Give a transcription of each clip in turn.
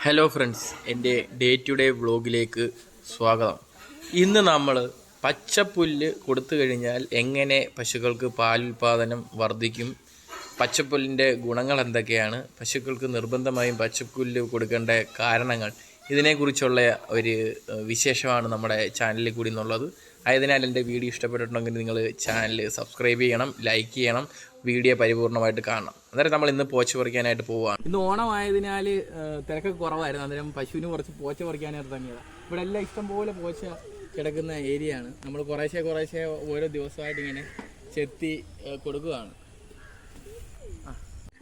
Hello friends എന്റെ day to day വ്ളോഗിലേക്ക് സ്വാഗതം. ഇന്ന് നമ്മൾ പച്ചപ്പുല്ല് കൊടുത്തു കഴിഞ്ഞാൽ എങ്ങനെ പശുക്കൾക്ക് പാലുൽപാദനം വർദ്ധിക്കും പച്ചപ്പുല്ലിന്റെ ഗുണങ്ങൾ എന്തൊക്കെയാണ് പശുക്കൾക്ക് നിർബന്ധമായും പച്ചപ്പുല്ല് കൊടുക്കേണ്ട കാരണങ്ങൾ ഇതിനെക്കുറിച്ചുള്ള ഒരു വിശേഷമാണ് നമ്മുടെ ചാനലിൽ കൂടി എന്നുള്ളത് ആയതിനാൽ എന്റെ വീഡിയോ ഇഷ്ടപ്പെട്ടിട്ടുണ്ടെങ്കിൽ നിങ്ങൾ ചാനൽ സബ്സ്ക്രൈബ് ചെയ്യണം ലൈക്ക് ചെയ്യണം വീഡിയോ പരിപൂർണമായിട്ട് കാണണം. അന്നേരം നമ്മൾ ഇന്ന് പോച്ച് പറിക്കാനായിട്ട് പോവുകയാണ് ഇന്ന് ഓണമായതിനാൽ തിരക്കൊക്കെ കുറവായിരുന്നു. അന്നേരം പശുവിന് കുറച്ച് പോച്ച പറിക്കാനായിട്ട് തന്നെയാണ് ഇവിടെ എല്ലാം ഇഷ്ടംപോലെ പോച്ച കിടക്കുന്ന ഏരിയ ആണ് നമ്മൾ കുറേശ്ശെ കുറേശ്ശെ ഓരോ ദിവസമായിട്ട് ഇങ്ങനെ ചെത്തി കൊടുക്കുകയാണ്.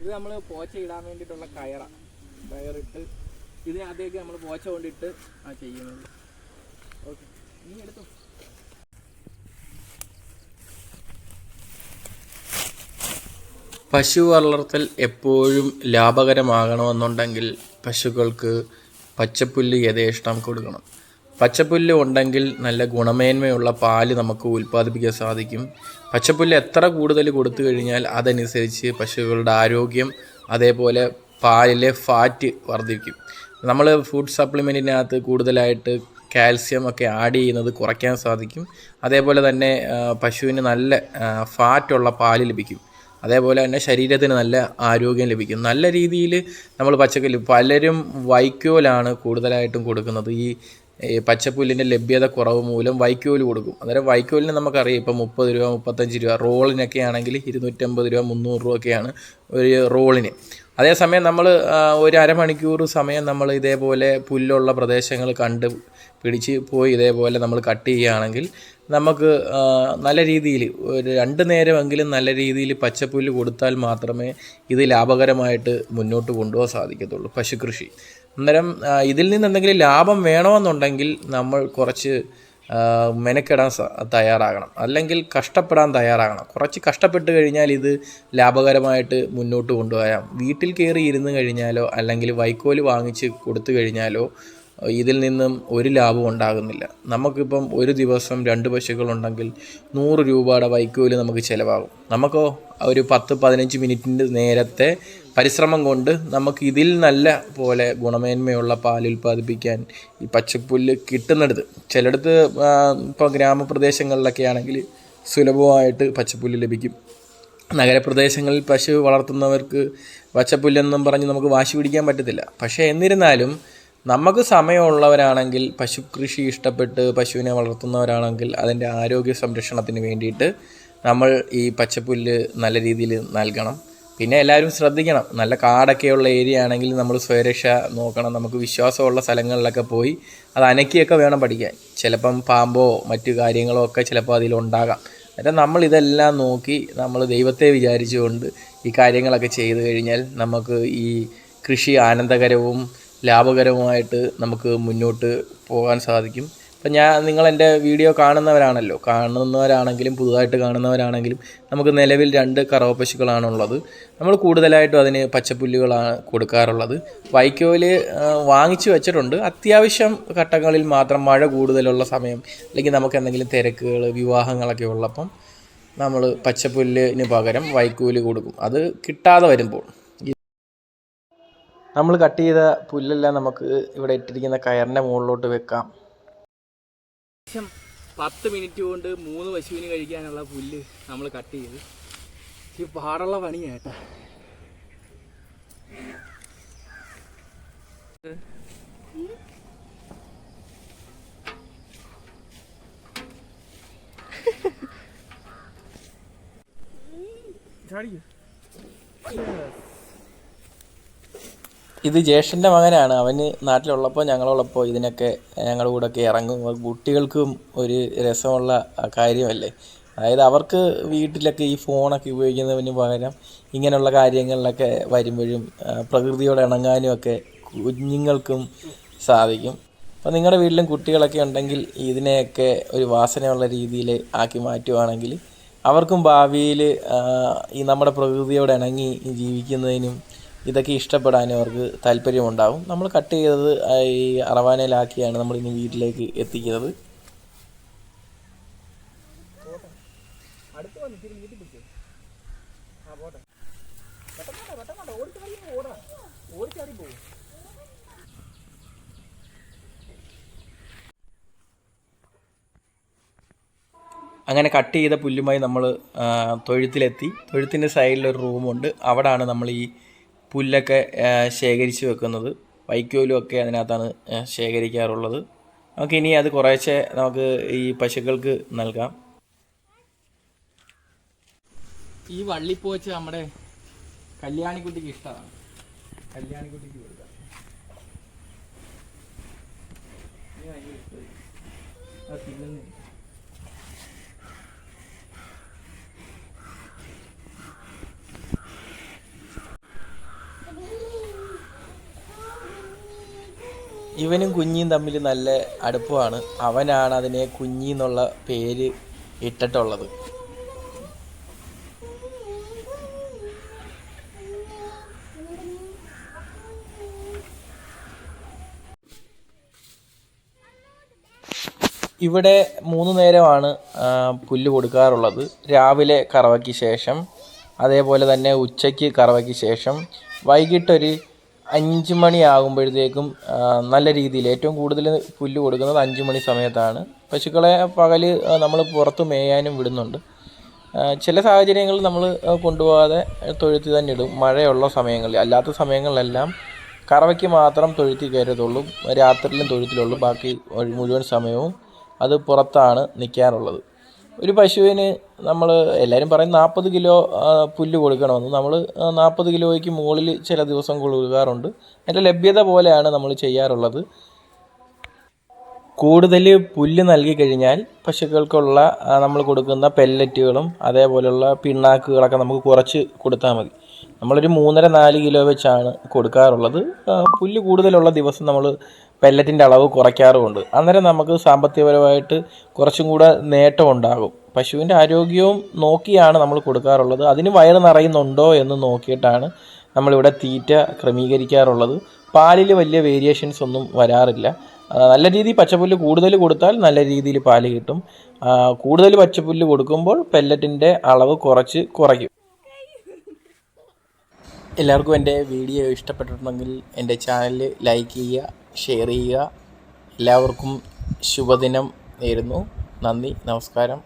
ഇത് നമ്മൾ പോച്ച ഇടാൻ വേണ്ടിയിട്ടുള്ള കയറ. കയറിട്ട് ഇതിനകത്തേക്ക് നമ്മൾ പോച്ച കൊണ്ടിട്ട് ആ ചെയ്യുന്നത്. ഓക്കെ. നീ എടുത്തു? പശു വളർത്തൽ എപ്പോഴും ലാഭകരമാകണമെന്നുണ്ടെങ്കിൽ പശുക്കൾക്ക് പച്ചപ്പുല്ല് യഥേഷ്ടം കൊടുക്കണം. പച്ചപ്പുല്ല് ഉണ്ടെങ്കിൽ നല്ല ഗുണമേന്മയുള്ള പാൽ നമുക്ക് ഉൽപ്പാദിപ്പിക്കാൻ സാധിക്കും. പച്ചപ്പുല്ല് എത്ര കൂടുതൽ കൊടുത്തു കഴിഞ്ഞാൽ അതനുസരിച്ച് പശുക്കളുടെ ആരോഗ്യം അതേപോലെ പാലിലെ ഫാറ്റ് വർദ്ധിക്കും. നമ്മൾ ഫുഡ് സപ്ലിമെന്റിനകത്ത് കൂടുതലായിട്ട് കാൽസ്യം ഒക്കെ ആഡ് ചെയ്യുന്നത് കുറയ്ക്കാൻ സാധിക്കും. അതേപോലെ തന്നെ പശുവിന് നല്ല ഫാറ്റുള്ള പാൽ ലഭിക്കും. അതേപോലെ തന്നെ ശരീരത്തിന് നല്ല ആരോഗ്യം ലഭിക്കും. നല്ല രീതിയിൽ നമ്മൾ പച്ചക്കറി പലരും വൈക്കോലാണ് കൂടുതലായിട്ടും കൊടുക്കുന്നത്. ഈ പച്ചപ്പുല്ലിന്റെ ലഭ്യത കുറവ് മൂലം വൈക്കോൽ കൊടുക്കും. അന്നേരം വൈക്കോലിന് നമുക്കറിയാം ഇപ്പം മുപ്പത് രൂപ മുപ്പത്തഞ്ച് രൂപ റോളിനൊക്കെ ആണെങ്കിൽ ഇരുന്നൂറ്റമ്പത് രൂപ മുന്നൂറ് രൂപയൊക്കെയാണ് ഒരു റോളിന്. അതേസമയം നമ്മൾ ഒരു അരമണിക്കൂർ സമയം നമ്മൾ ഇതേപോലെ പുല്ലുള്ള പ്രദേശങ്ങൾ കണ്ട് പിടിച്ച് പോയി ഇതേപോലെ നമ്മൾ കട്ട് ചെയ്യുകയാണെങ്കിൽ നമുക്ക് നല്ല രീതിയിൽ ഒരു രണ്ട് നേരമെങ്കിലും നല്ല രീതിയിൽ പച്ചപ്പുല്ല് കൊടുത്താൽ മാത്രമേ ഇത് ലാഭകരമായിട്ട് മുന്നോട്ട് കൊണ്ടുപോകാൻ സാധിക്കത്തുള്ളൂ. പശുകൃഷി. അന്നേരം ഇതിൽ നിന്ന് എന്തെങ്കിലും ലാഭം വേണമെന്നുണ്ടെങ്കിൽ നമ്മൾ കുറച്ച് മെനക്കെടാൻ തയ്യാറാകണം. അല്ലെങ്കിൽ കഷ്ടപ്പെടാൻ തയ്യാറാകണം. കുറച്ച് കഷ്ടപ്പെട്ട് കഴിഞ്ഞാൽ ഇത് ലാഭകരമായിട്ട് മുന്നോട്ട് കൊണ്ടുപോകാം. വീട്ടിൽ കയറി ഇരുന്ന് കഴിഞ്ഞാലോ അല്ലെങ്കിൽ വൈക്കോൽ വാങ്ങിച്ച് കൊടുത്തു കഴിഞ്ഞാലോ ഇതിൽ നിന്നും ഒരു ലാഭം ഉണ്ടാകുന്നില്ല. നമുക്കിപ്പം ഒരു ദിവസം രണ്ട് പശുക്കളുണ്ടെങ്കിൽ നൂറ് രൂപയുടെ വൈക്കോൽ നമുക്ക് ചിലവാകും. നമുക്കോ ഒരു പത്ത് പതിനഞ്ച് മിനിറ്റിന്റെ നേരത്തെ പരിശ്രമം കൊണ്ട് നമുക്ക് ഇതിൽ നല്ല പോലെ ഗുണമേന്മയുള്ള പാൽ ഉൽപ്പാദിപ്പിക്കാൻ ഈ പച്ചപ്പുല്ല് കിട്ടുന്നിടത്ത് ചിലയിടത്ത് ഇപ്പോൾ ഗ്രാമപ്രദേശങ്ങളിലൊക്കെ ആണെങ്കിൽ സുലഭമായിട്ട് പച്ചപ്പുല്ല് ലഭിക്കും. നഗരപ്രദേശങ്ങളിൽ പശു വളർത്തുന്നവർക്ക് പച്ചപ്പുല്ലെന്നും പറഞ്ഞ് നമുക്ക് വാശി പിടിക്കാൻ പറ്റത്തില്ല. പക്ഷേ എന്നിരുന്നാലും നമുക്ക് സമയമുള്ളവരാണെങ്കിൽ പശു കൃഷി ഇഷ്ടപ്പെട്ട് പശുവിനെ വളർത്തുന്നവരാണെങ്കിൽ അതിന്റെ ആരോഗ്യ സംരക്ഷണത്തിന് വേണ്ടിയിട്ട് നമ്മൾ ഈ പച്ചപ്പുല്ല് നല്ല രീതിയിൽ നൽകണം. പിന്നെ എല്ലാവരും ശ്രദ്ധിക്കണം. നല്ല കാടൊക്കെയുള്ള ഏരിയ ആണെങ്കിൽ നമ്മൾ സ്വയരക്ഷ നോക്കണം. നമുക്ക് വിശ്വാസമുള്ള സ്ഥലങ്ങളിലൊക്കെ പോയി അത് അനക്കിയൊക്കെ വേണം പഠിക്കാൻ. ചിലപ്പം പാമ്പോ മറ്റു കാര്യങ്ങളോ ഒക്കെ ചിലപ്പോൾ അതിലുണ്ടാകാം അന്നേരം നമ്മൾ ഇതെല്ലാം നോക്കി നമ്മൾ ദൈവത്തെ വിചാരിച്ചുകൊണ്ട് ഈ കാര്യങ്ങളൊക്കെ ചെയ്തു കഴിഞ്ഞാൽ നമുക്ക് ഈ കൃഷി ആനന്ദകരവും ലാഭകരവുമായിട്ട് നമുക്ക് മുന്നോട്ട് പോകാൻ സാധിക്കും. ഇപ്പം ഞാൻ നിങ്ങൾ എന്റെ വീഡിയോ കാണുന്നവരാണല്ലോ. കാണുന്നവരാണെങ്കിലും പുതുതായിട്ട് കാണുന്നവരാണെങ്കിലും നമുക്ക് നിലവിൽ രണ്ട് കറവ പശുക്കളാണുള്ളത് നമ്മൾ കൂടുതലായിട്ടും അതിന് പച്ചപ്പുല്ലുകളാണ് കൊടുക്കാറുള്ളത്. വൈക്കോൽ വാങ്ങിച്ചു വെച്ചിട്ടുണ്ട്. അത്യാവശ്യം ഘട്ടങ്ങളിൽ മാത്രം മഴ കൂടുതലുള്ള സമയം അല്ലെങ്കിൽ നമുക്ക് എന്തെങ്കിലും തിരക്കുകൾ വിവാഹങ്ങളൊക്കെ ഉള്ളപ്പം നമ്മൾ പച്ചപ്പുല്ലിന് പകരം വൈക്കോൽ കൊടുക്കും. അത് കിട്ടാതെ വരുമ്പോൾ. നമ്മൾ കട്ട് ചെയ്ത പുല്ലെല്ലാം നമുക്ക് ഇവിടെ ഇട്ടിരിക്കുന്ന കയറിന്റെ മുകളിലോട്ട് വെക്കാം. ഏകദേശം പത്ത് മിനിറ്റ് കൊണ്ട് മൂന്ന് പശുവിന് കഴിക്കാനുള്ള പുല്ല് നമ്മൾ കട്ട് ചെയ്ത്. ഈ പാടുള്ള പണിയാ കേട്ടോ. ഇത് ജ്യേഷ്ഠന്റെ മകനാണ്. അവന് നാട്ടിലുള്ളപ്പോൾ ഞങ്ങളുള്ളപ്പോൾ ഇതിനൊക്കെ ഞങ്ങളുടെ കൂടെയൊക്കെ ഇറങ്ങും. കുട്ടികൾക്കും ഒരു രസമുള്ള കാര്യമല്ലേ? അതായത് അവർക്ക് വീട്ടിലൊക്കെ ഈ ഫോണൊക്കെ ഉപയോഗിക്കുന്നതിന് പകരം ഇങ്ങനെയുള്ള കാര്യങ്ങളിലൊക്കെ വരുമ്പോഴും പ്രകൃതിയോട് ഇണങ്ങാനും ഒക്കെ കുഞ്ഞുങ്ങൾക്കും സാധിക്കും. അപ്പോൾ നിങ്ങളുടെ വീട്ടിലും കുട്ടികളൊക്കെ ഉണ്ടെങ്കിൽ ഇതിനെയൊക്കെ ഒരു വാസനയുള്ള രീതിയിൽ ആക്കി മാറ്റുവാണെങ്കിൽ അവർക്കും ഭാവിയിൽ ഈ നമ്മുടെ പ്രകൃതിയോട് ഇണങ്ങി ജീവിക്കുന്നതിനും ഇതൊക്കെ ഇഷ്ടപ്പെടാനും അവർക്ക് താല്പര്യമുണ്ടാകും നമ്മൾ കട്ട് ചെയ്തത് ഈ അറവാനയിലാക്കിയാണ് നമ്മളിനി വീട്ടിലേക്ക് എത്തിക്കുന്നത്. അങ്ങനെ കട്ട് ചെയ്ത പുല്ലുമായി നമ്മൾ തൊഴുത്തിലെത്തി. തൊഴുത്തിന്റെ സൈഡിൽ ഒരു റൂമുണ്ട്. അവിടെയാണ് നമ്മൾ ഈ പുല്ലൊക്കെ ശേഖരിച്ച് വെക്കുന്നത്. വൈക്കോലും ഒക്കെ അതിനകത്താണ് ശേഖരിക്കാറുള്ളത്. നമുക്ക് ഇനി അത് കുറേശ്ശെ നമുക്ക് ഈ പശുക്കൾക്ക് നൽകാം. ഈ വള്ളിപ്പോച്ച നമ്മുടെ കല്യാണിക്കുട്ടിക്ക് ഇഷ്ടമാണ്. കല്യാണിക്കുട്ടിക്ക് കൊടുക്കാം. ഇവനും കുഞ്ഞിയും തമ്മിൽ നല്ല അടുപ്പമാണ്. അവനാണ് അതിനെ കുഞ്ഞി എന്നുള്ള പേര് ഇട്ടിട്ടുള്ളത്. ഇവിടെ മൂന്ന് നേരമാണ് പുല്ല് കൊടുക്കാറുള്ളത്. രാവിലെ കറവയ്ക്ക് ശേഷം അതേപോലെ തന്നെ ഉച്ചയ്ക്ക് കറവയ്ക്ക് ശേഷം വൈകിട്ടൊരു അഞ്ച് മണി ആകുമ്പോഴത്തേക്കും നല്ല രീതിയിൽ ഏറ്റവും കൂടുതൽ പുല്ല് കൊടുക്കുന്നത് അഞ്ച് മണി സമയത്താണ്. പശുക്കളെ പകൽ നമ്മൾ പുറത്ത് മേയാനും വിടുന്നുണ്ട്. ചില സാഹചര്യങ്ങളിൽ നമ്മൾ കൊണ്ടുപോകാതെ തൊഴുത്തി തന്നെ ഇടും. മഴയുള്ള സമയങ്ങളിൽ അല്ലാത്ത സമയങ്ങളിലെല്ലാം കറവയ്ക്ക് മാത്രം തൊഴുത്തി കയറത്തുള്ളൂ രാത്രിയിലും തൊഴുത്തിലുള്ളൂ. ബാക്കി മുഴുവൻ സമയവും അത് പുറത്താണ് നിൽക്കാറുള്ളത്. ഒരു പശുവിന് നമ്മൾ എല്ലാവരും പറയും നാൽപ്പത് കിലോ പുല്ല് കൊടുക്കണമെന്ന്. നമ്മൾ നാൽപ്പത് കിലോയ്ക്ക് മുകളിൽ ചില ദിവസം കൊടുക്കാറുണ്ട്. അതിന്റെ ലഭ്യത പോലെയാണ് നമ്മൾ ചെയ്യാറുള്ളത്. കൂടുതൽ പുല്ല് നൽകി കഴിഞ്ഞാൽ പശുക്കൾക്കുള്ള നമ്മൾ കൊടുക്കുന്ന പെല്ലറ്റുകളും അതേപോലെയുള്ള പിണ്ണാക്കുകളൊക്കെ നമുക്ക് കുറച്ച് കൊടുത്താൽ മതി. നമ്മളൊരു മൂന്നര നാല് കിലോ വെച്ചാണ് കൊടുക്കാറുള്ളത്. പുല്ല് കൂടുതലുള്ള ദിവസം നമ്മൾ പെല്ലറ്റിന്റെ അളവ് കുറയ്ക്കാറുമുണ്ട്. അന്നേരം നമുക്ക് സാമ്പത്തികപരമായിട്ട് കുറച്ചും കൂടെ നേട്ടമുണ്ടാകും പശുവിന്റെ ആരോഗ്യവും നോക്കിയാണ് നമ്മൾ കൊടുക്കാറുള്ളത്. അതിന് വയറ് നിറയുന്നുണ്ടോ എന്ന് നോക്കിയിട്ടാണ് നമ്മളിവിടെ തീറ്റ ക്രമീകരിക്കാറുള്ളത്. പാലിൽ വലിയ വേരിയേഷൻസ് ഒന്നും വരാറില്ല. നല്ല രീതിയിൽ പച്ചപ്പുല്ല് കൂടുതൽ കൊടുത്താൽ നല്ല രീതിയിൽ പാൽ കിട്ടും. കൂടുതൽ പച്ചപ്പുല്ല് കൊടുക്കുമ്പോൾ പെല്ലറ്റിന്റെ അളവ് കുറച്ച് കുറയ്ക്കും. എല്ലാവർക്കും എന്റെ വീഡിയോ ഇഷ്ടപ്പെട്ടിട്ടുണ്ടെങ്കിൽ എന്റെ ചാനൽ ലൈക്ക് ചെയ്യുക ഷെയർ ചെയ്യുക. എല്ലാവർക്കും ശുഭദിനം നേരുന്നു. നന്ദി നമസ്കാരം.